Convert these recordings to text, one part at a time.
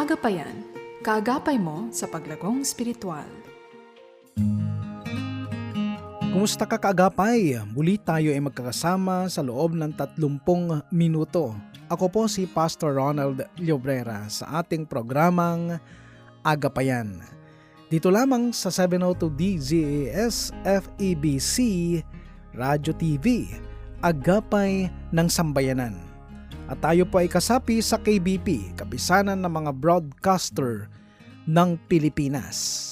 Agapayan, kaagapay mo sa paglagong spiritual. Kumusta ka kaagapay? Muli tayo ay magkakasama sa loob ng 30 minuto. Ako po si Pastor Ronald Llobrera sa ating programang Agapayan. Dito lamang sa 702 DZAS FEBC Radio TV, Agapay ng Sambayanan. At tayo po ay kasapi sa KBP, kapisanan ng mga broadcaster ng Pilipinas.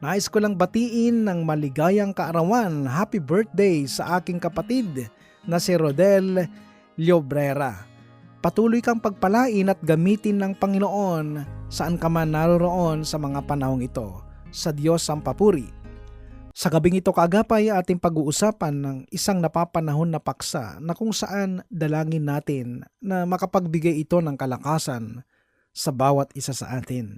Nais ko lang batiin ng maligayang kaarawan, happy birthday sa aking kapatid na si Rodel Llobrera. Patuloy kang pagpalain at gamitin ng Panginoon saan ka man naroroon sa mga panahong ito. Sa Diyos ang papuri. Sa gabing ito kaagapay ating pag-uusapan ng isang napapanahon na paksa na kung saan dalangin natin na makapagbigay ito ng kalakasan sa bawat isa sa atin.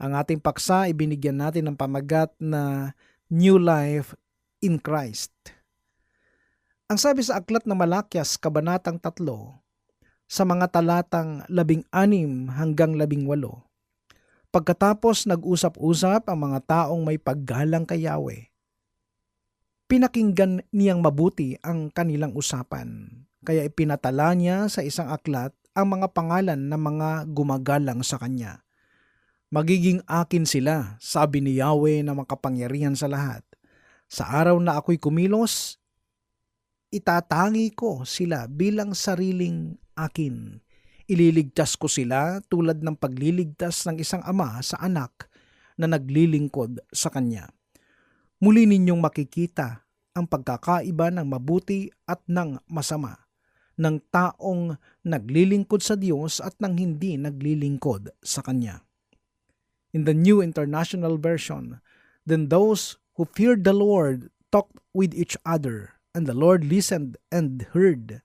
Ang ating paksa, ibinigyan natin ng pamagat na New Life in Christ. Ang sabi sa aklat ng Malakyas, Kabanatang 3, sa mga talatang 16 hanggang 18, pagkatapos nag-usap-usap ang mga taong may paggalang kay Yahweh, pinakinggan niyang mabuti ang kanilang usapan. Kaya ipinatala niya sa isang aklat ang mga pangalan ng mga gumagalang sa kanya. Magiging akin sila, sabi ni Yahweh na makapangyarihan sa lahat. Sa araw na ako'y kumilos, itatangi ko sila bilang sariling akin. Ililigtas ko sila tulad ng pagliligtas ng isang ama sa anak na naglilingkod sa kanya. Muli ninyong makikita ang pagkakaiba ng mabuti at ng masama, ng taong naglilingkod sa Diyos at ng hindi naglilingkod sa Kanya. In the New International Version, then those who feared the Lord talked with each other, and the Lord listened and heard.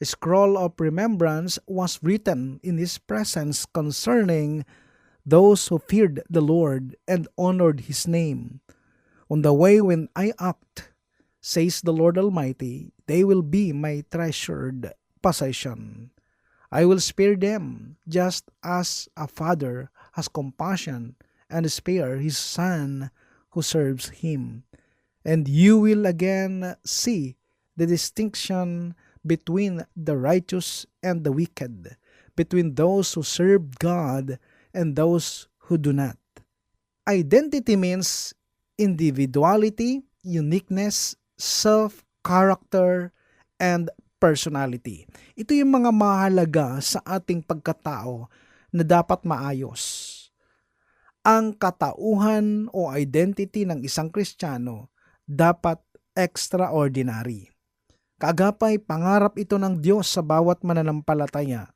A scroll of remembrance was written in his presence concerning those who feared the Lord and honored his name. On the way when I act, says the Lord Almighty, they will be my treasured possession. I will spare them just as a father has compassion and spare his son who serves him. And you will again see the distinction between the righteous and the wicked, between those who serve God and those who do not. Identity means individuality, uniqueness, self-character, and personality. Ito yung mga mahalaga sa ating pagkatao na dapat maayos. Ang katauhan o identity ng isang Kristiyano dapat extraordinary. Kaagapay pangarap ito ng Diyos sa bawat mananampalataya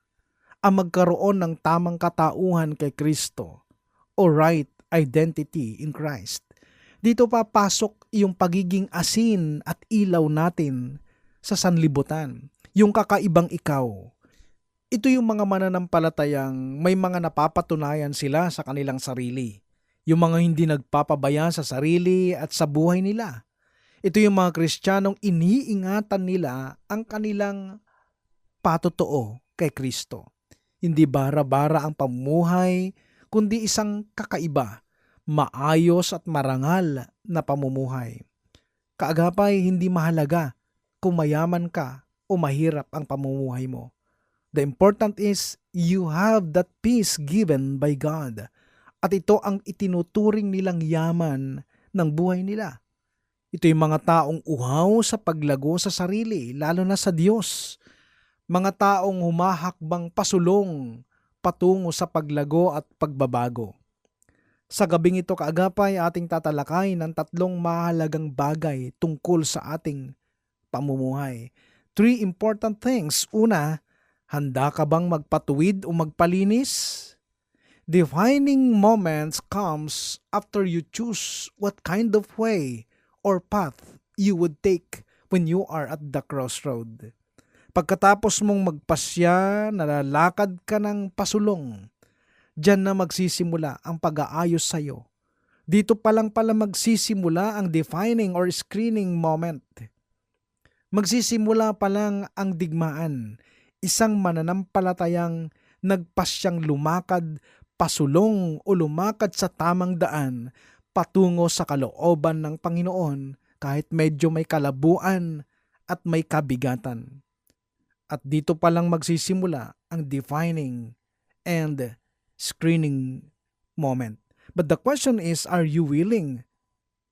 ang magkaroon ng tamang katauhan kay Kristo o right identity in Christ. Dito papasok yung pagiging asin at ilaw natin sa sanlibutan, yung kakaibang ikaw. Ito yung mga mananampalatayang may mga napapatunayan sila sa kanilang sarili. Yung mga hindi nagpapabaya sa sarili at sa buhay nila. Ito yung mga Kristiyanong iniingatan nila ang kanilang patotoo kay Kristo. Hindi bara-bara ang pamumuhay, kundi isang kakaiba maayos at marangal na pamumuhay. Kaagapay hindi mahalaga kung mayaman ka o mahirap ang pamumuhay mo. The important is you have that peace given by God at ito ang itinuturing nilang yaman ng buhay nila. Ito yung mga taong uhaw sa paglago sa sarili, lalo na sa Diyos. Mga taong humahakbang pasulong patungo sa paglago at pagbabago. Sa gabing ito kaagapay ating tatalakay ng tatlong mahalagang bagay tungkol sa ating pamumuhay. Three important things. Una, handa ka bang magpatuwid o magpalinis? Defining moments comes after you choose what kind of way or path you would take when you are at the crossroad. Pagkatapos mong magpasya, nalalakad ka ng pasulong Diyan na magsisimula ang pag-aayos sa iyo. Dito pa lang pala magsisimula ang defining or screening moment. Magsisimula pa lang ang digmaan, isang mananampalatayang nagpasyang lumakad pasulong o lumakad sa tamang daan patungo sa kalooban ng Panginoon kahit medyo may kalabuan at may kabigatan. At dito pa lang magsisimula ang defining and screening moment. But the question is, are you willing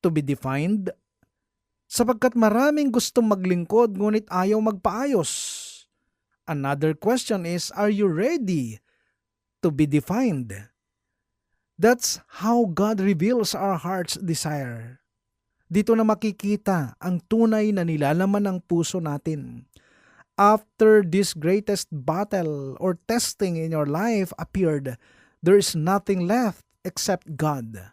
to be defined? Sapagkat maraming gustong maglingkod ngunit ayaw magpaayos. Another question is, are you ready to be defined? That's how God reveals our heart's desire. Dito na makikita ang tunay na nilalaman ng puso natin. After this greatest battle or testing in your life appeared, there is nothing left except God.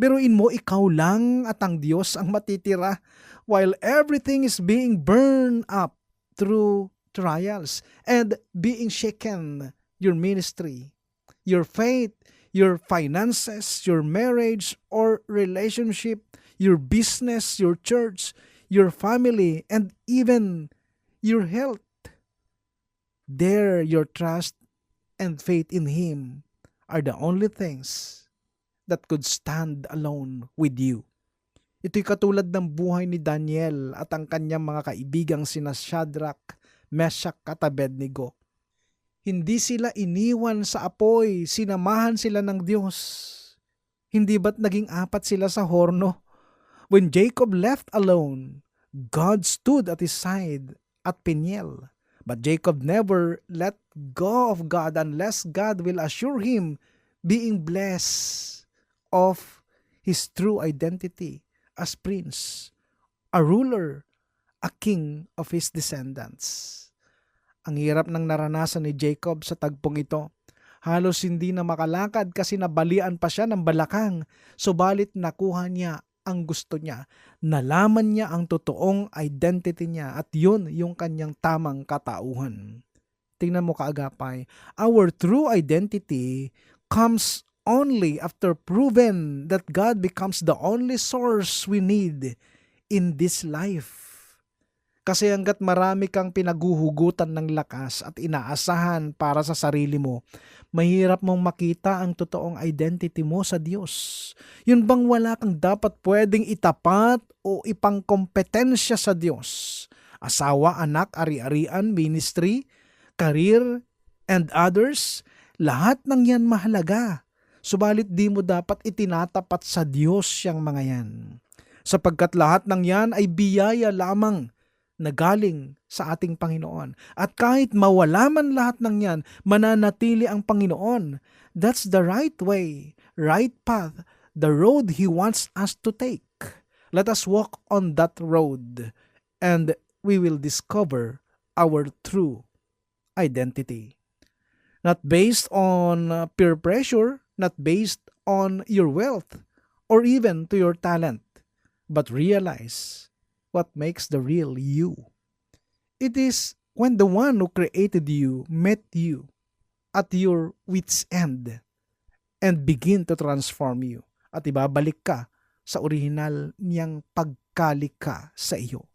Biruin mo ikaw lang at ang Diyos ang matitira while everything is being burned up through trials and being shaken your ministry, your faith, your finances, your marriage or relationship, your business, your church, your family, and even your health. There, your trust and faith in Him are the only things that could stand alone with you. Ito'y katulad ng buhay ni Daniel at ang kanyang mga kaibigang sina Shadrach, Meshach at Abednego. Hindi sila iniwan sa apoy, sinamahan sila ng Diyos. Hindi ba't naging apat sila sa horno? When Jacob left alone, God stood at his side at Peniel. But Jacob never let go of God unless God will assure him being blessed of his true identity as prince, a ruler, a king of his descendants. Ang hirap ng naranasan ni Jacob sa tagpong ito. Halos hindi na makalakad kasi nabalian pa siya ng balakang, subalit nakuha niya ang gusto niya. Nalaman niya ang totoong identity niya at yun yung kanyang tamang katauhan. Tingnan mo kaagapay, our true identity comes only after proven that God becomes the only source we need in this life. Kasi hanggat marami kang pinaguhugutan ng lakas at inaasahan para sa sarili mo, mahirap mong makita ang totoong identity mo sa Diyos. Yun bang wala kang dapat pwedeng itapat o ipangkompetensya sa Diyos? Asawa, anak, ari-arian, ministry, career, and others, lahat ng yan mahalaga. Subalit di mo dapat itinatapat sa Diyos yang mga yan. Sapagkat lahat ng yan ay biyaya lamang na galing sa ating Panginoon. At kahit mawala man lahat ng yan, mananatili ang Panginoon. That's the right way, right path, the road He wants us to take. Let us walk on that road and we will discover our true identity. Not based on uh, peer pressure, not based on your wealth or even to your talent, but realize what makes the real you. It is when the one who created you met you at your wit's end and begin to transform you at ibabalik ka sa orihinal niyang pagkalika sa iyo.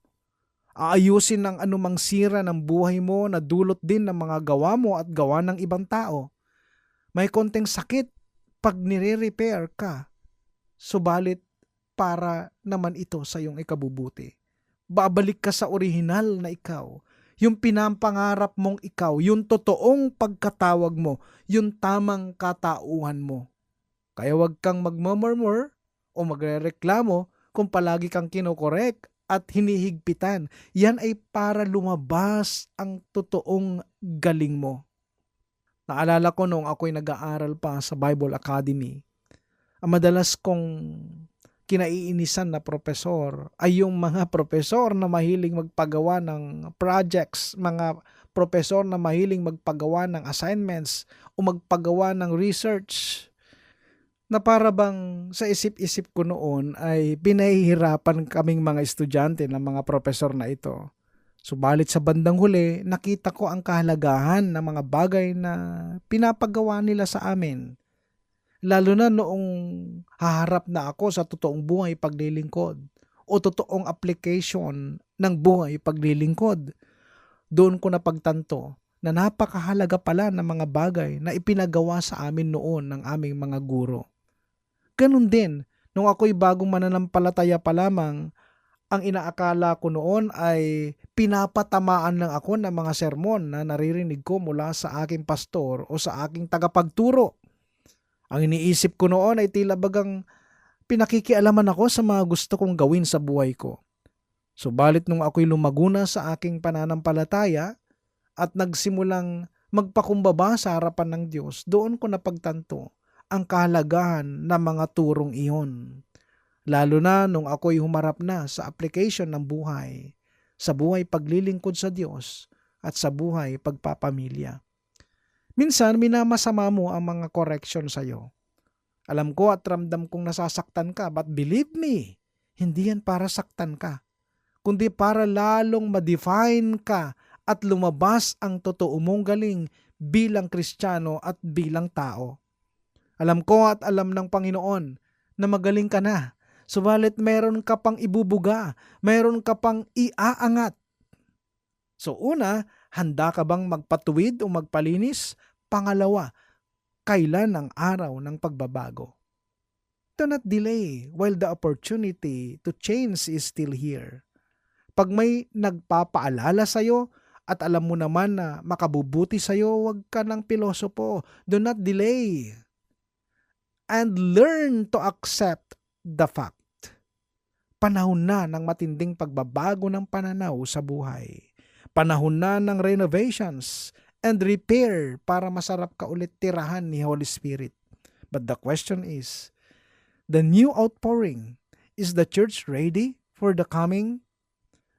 Aayusin ng anumang sira ng buhay mo na dulot din ng mga gawa mo at gawa ng ibang tao. May konting sakit pag nire-repair ka, subalit para naman ito sa iyong ikabubuti babalik ka sa orihinal na ikaw. Yung pinampangarap mong ikaw, yung totoong pagkatawag mo, yung tamang katauhan mo. Kaya wag kang magmamurmur o magrereklamo kung palagi kang kinokorek at hinihigpitan. Yan ay para lumabas ang totoong galing mo. Naalala ko nung ako'y nag-aaral pa sa Bible Academy, ang madalas kong kinaiinisan na profesor ay yung mga profesor na mahiling magpagawa ng projects, mga profesor na mahiling magpagawa ng assignments o magpagawa ng research na para bang sa isip-isip ko noon ay pinahihirapan kaming mga estudyante ng mga profesor na ito. Subalit sa bandang huli, nakita ko ang kahalagahan ng mga bagay na pinapagawa nila sa amin Lalo na noong haharap na ako sa totoong buhay paglilingkod o totoong application ng buhay paglilingkod. Doon ko napagtanto na napakahalaga pala ng mga bagay na ipinagawa sa amin noon ng aming mga guro. Ganun din, nung ako'y bagong mananampalataya pa lamang, ang inaakala ko noon ay pinapatamaan lang ako ng mga sermon na naririnig ko mula sa aking pastor o sa aking tagapagturo. Ang iniisip ko noon ay tila bagang pinakikialaman ako sa mga gusto kong gawin sa buhay ko. Subalit nung ako'y lumaguna sa aking pananampalataya at nagsimulang magpakumbaba sa harapan ng Diyos, doon ko napagtanto ang kahalagahan ng mga turong iyon. Lalo na nung ako'y humarap na sa application ng buhay, sa buhay paglilingkod sa Diyos at sa buhay pagpapamilya. Minsan, minamasama mo ang mga correction sa'yo. Alam ko at ramdam kong nasasaktan ka, but believe me, hindi yan para saktan ka, kundi para lalong ma-define ka at lumabas ang totoo mong galing bilang Kristiyano at bilang tao. Alam ko at alam ng Panginoon na magaling ka na, subalit meron ka pang ibubuga, meron ka pang iaangat. So una, handa ka bang magpatuwid o magpalinis? Pangalawa, kailan ang araw ng pagbabago? Do not delay while the opportunity to change is still here. Pag may nagpapaalala sa'yo at alam mo naman na makabubuti sa'yo, huwag ka ng pilosopo. Do not delay. And learn to accept the fact. Panahon na ng matinding pagbabago ng pananaw sa buhay. Panahon na ng renovations and repair para masarap ka ulit tirahan ni Holy Spirit. But the question is, the new outpouring, is the church ready for the coming?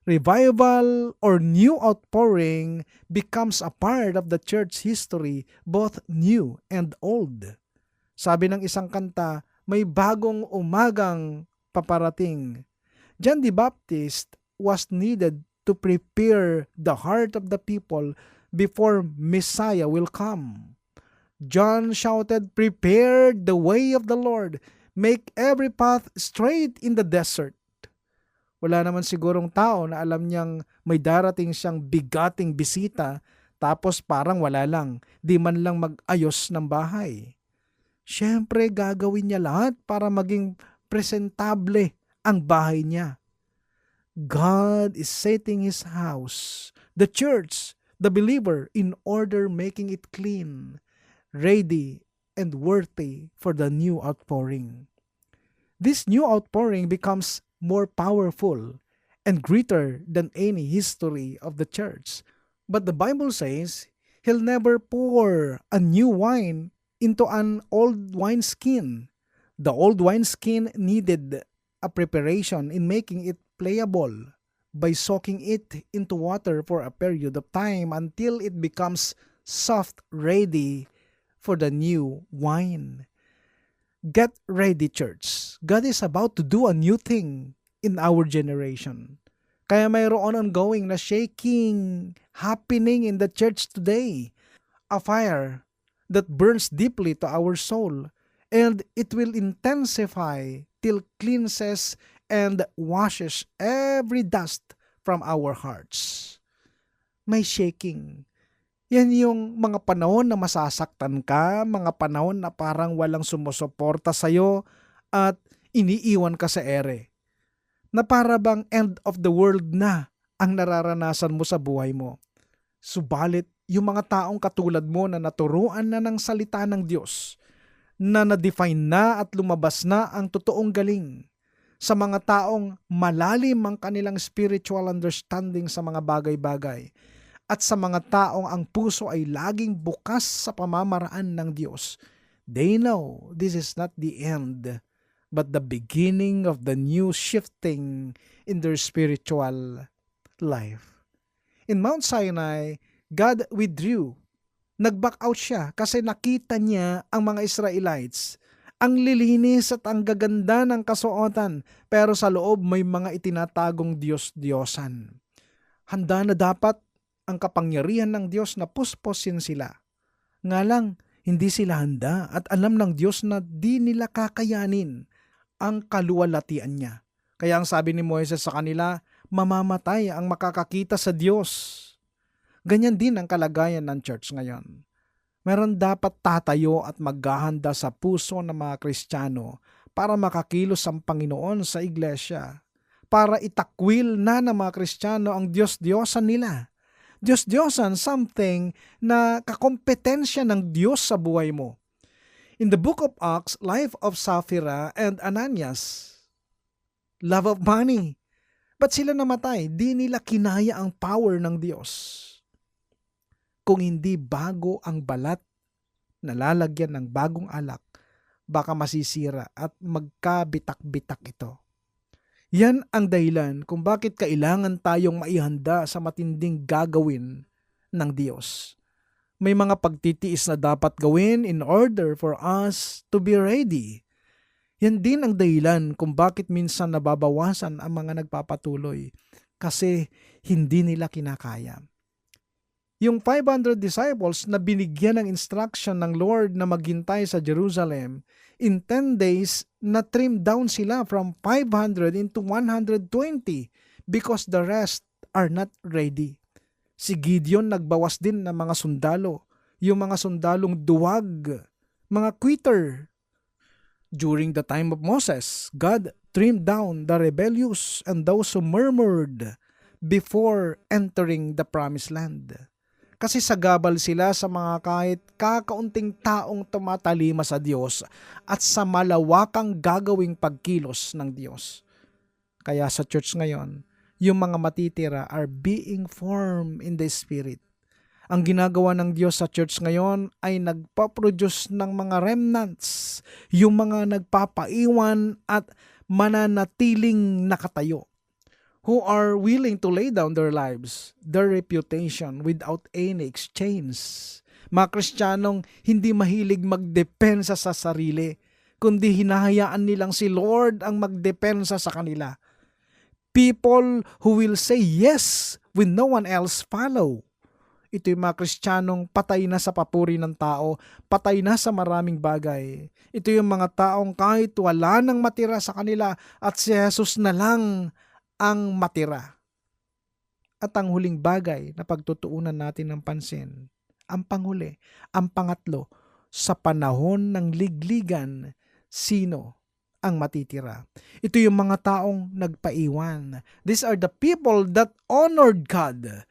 Revival or new outpouring becomes a part of the church history, both new and old. Sabi ng isang kanta, may bagong umagang paparating. John the Baptist was needed to prepare the heart of the people before Messiah will come. John shouted, Prepare the way of the Lord, make every path straight in the desert. Wala naman sigurong tao na alam niyang may darating siyang bigating bisita tapos parang wala lang, di man lang mag-ayos ng bahay. Siyempre gagawin niya lahat para maging presentable ang bahay niya. God is setting His house, the church, the believer, in order making it clean, ready, and worthy for the new outpouring. This new outpouring becomes more powerful and greater than any history of the church. But the Bible says, He'll never pour a new wine into an old wineskin. The old wineskin needed a preparation in making it playable by soaking it into water for a period of time until it becomes soft, ready for the new wine. Get ready, church. God is about to do a new thing in our generation. Kaya mayroon ongoing na shaking happening in the church today. A fire that burns deeply to our soul and it will intensify till cleanses and washes every dust from our hearts. May shaking. Yan yung mga panahon na masasaktan ka, mga panahon na parang walang sumusuporta sa'yo at iniiwan ka sa ere. Na para bang end of the world na ang nararanasan mo sa buhay mo. Subalit, yung mga taong katulad mo na naturuan na ng salita ng Diyos, na na-define na at lumabas na ang totoong galing, sa mga taong malalim ang kanilang spiritual understanding sa mga bagay-bagay, at sa mga taong ang puso ay laging bukas sa pamamaraan ng Diyos. They know this is not the end, but the beginning of the new shifting in their spiritual life. In Mount Sinai, God withdrew. Nag-back out siya kasi nakita niya ang mga Israelites. Ang lilinis at ang gaganda ng kasuotan, pero sa loob may mga itinatagong Diyos-Diyosan. Handa na dapat ang kapangyarihan ng Diyos na pusposin sila. Nga lang, hindi sila handa at alam ng Diyos na di nila kakayanin ang kaluwalhatian niya. Kaya ang sabi ni Moises sa kanila, mamamatay ang makakakita sa Diyos. Ganyan din ang kalagayan ng church ngayon. Meron dapat tatayo at maghahanda sa puso ng mga Kristiyano para makakilos ang Panginoon sa iglesia, para itakwil na ng mga Kristiyano ang Diyos-Diyosan nila. Diyos-Diyosan something na kakompetensya ng Diyos sa buhay mo. In the book of Acts, life of Sapphira and Ananias, love of money. Ba't sila namatay? Di nila kinaya ang power ng Diyos. Kung hindi bago ang balat na lalagyan ng bagong alak, baka masisira at magkabitak-bitak ito. Yan ang dahilan kung bakit kailangan tayong maihanda sa matinding gagawin ng Diyos. May mga pagtitiis na dapat gawin in order for us to be ready. Yan din ang dahilan kung bakit minsan nababawasan ang mga nagpapatuloy kasi hindi nila kinakaya. Yung 500 disciples na binigyan ng instruction ng Lord na maghintay sa Jerusalem, in 10 days, na-trim down sila from 500 into 120 because the rest are not ready. Si Gideon nagbawas din ng mga sundalo, yung mga sundalong duwag, mga quitter. During the time of Moses, God trimmed down the rebellious and those who murmured before entering the promised land. Kasi sagabal sila sa mga kahit kakaunting taong tumatalima sa Diyos at sa malawakang gagawing pagkilos ng Diyos. Kaya sa church ngayon, yung mga matitira are being formed in the Spirit. Ang ginagawa ng Diyos sa church ngayon ay nagpaproduce ng mga remnants, yung mga nagpapaiwan at mananatiling nakatayo who are willing to lay down their lives, their reputation without any exchange. Mga Kristiyanong hindi mahilig magdepensa sa sarili, kundi hinahayaan nilang si Lord ang magdepensa sa kanila. People who will say yes when no one else follow. Ito yung mga Kristiyanong patay na sa papuri ng tao, patay na sa maraming bagay. Ito yung mga taong kahit wala nang matira sa kanila at si Jesus na lang ang matira. At ang huling bagay na pagtutuunan natin ng pansin, ang panghuli, ang pangatlo, sa panahon ng ligligan, sino ang matitira? Ito yung mga taong nagpaiwan. These are the people that honored God.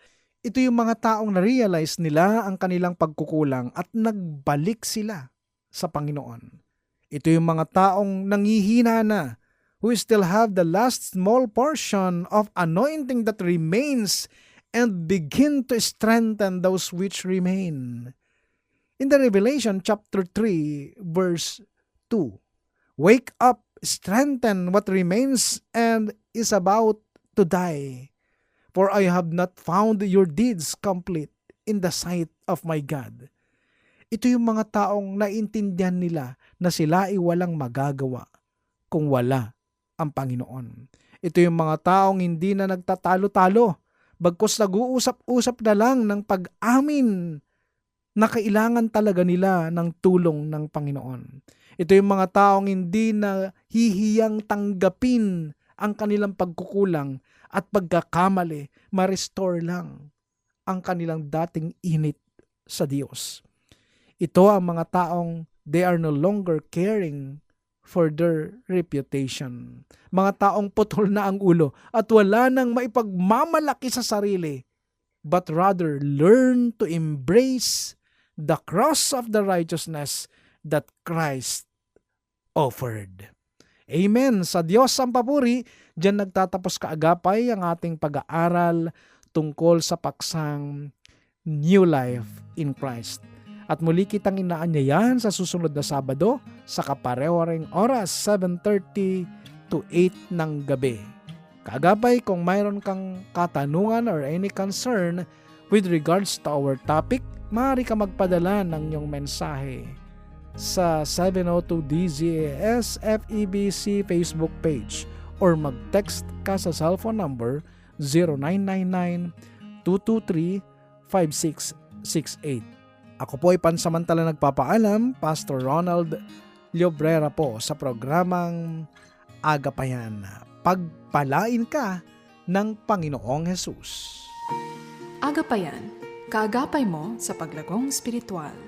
Ito yung mga taong na-realize nila ang kanilang pagkukulang at nagbalik sila sa Panginoon. Ito yung mga taong nangihina na, who still have the last small portion of anointing that remains and begin to strengthen those which remain. In the Revelation chapter 3 verse 2, Wake up, strengthen what remains and is about to die. For I have not found your deeds complete in the sight of my God. Ito yung mga taong naintindihan nila na sila ay walang magagawa kung wala ang Panginoon. Ito yung mga taong hindi na nagtatalo-talo, bagkus nag-uusap-usap na lang ng pag-amin na kailangan talaga nila ng tulong ng Panginoon. Ito yung mga taong hindi na hihiyang tanggapin ang kanilang pagkukulang at pagkakamali, ma-restore lang ang kanilang dating init sa Diyos. Ito ang mga taong they are no longer caring for their reputation. Mga taong putol na ang ulo at wala nang maipagmamalaki sa sarili, but rather learn to embrace the cross of the righteousness that Christ offered. Amen. Sa Diyos ang papuri, Diyan nagtatapos kaagapay ang ating pag-aaral tungkol sa paksang New Life in Christ. At muli kitang inaanyayahan sa susunod na Sabado sa kapareho ring oras 7.30 to 8 ng gabi. Kaagapay kung mayroon kang katanungan or any concern with regards to our topic, maaari ka magpadala ng iyong mensahe sa 702 DZAS FEBC Facebook page or mag-text ka sa cellphone number 0999-223-5668. Ako po ay pansamantala nagpapaalam, Pastor Ronald Llobrera po sa programang Agapayan. Pagpalain ka ng Panginoong Hesus. Agapayan, kaagapay mo sa paglagong spiritual.